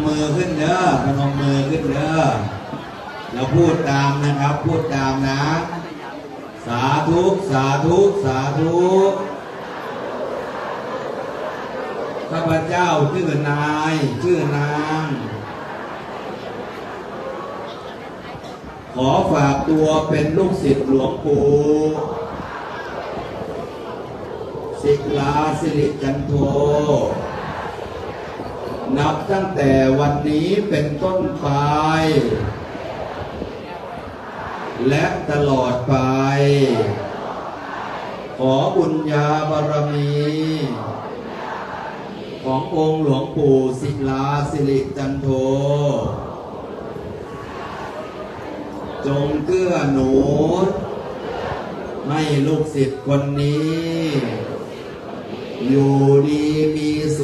มมือขึ้นเด้อพนมมือขึ้นเด้อแล้วพูดตามนะครับ พูดตามนะ สาธุสาธุสาธุข้าพเจ้าชื่อนายชื่อนาง ขอฝากตัวเป็นลูกศิษย์หลวงปู่ศิลาสิริจันโท นับตั้งแต่วันนี้เป็นต้นไป และตลอดไป ขอบุญญาบารมี ขององค์หลวงปู่ศิลาสิริจันโท จงเกื้อหนุนให้ลูกศิษย์คนนี้ อยู่ดีมีสุข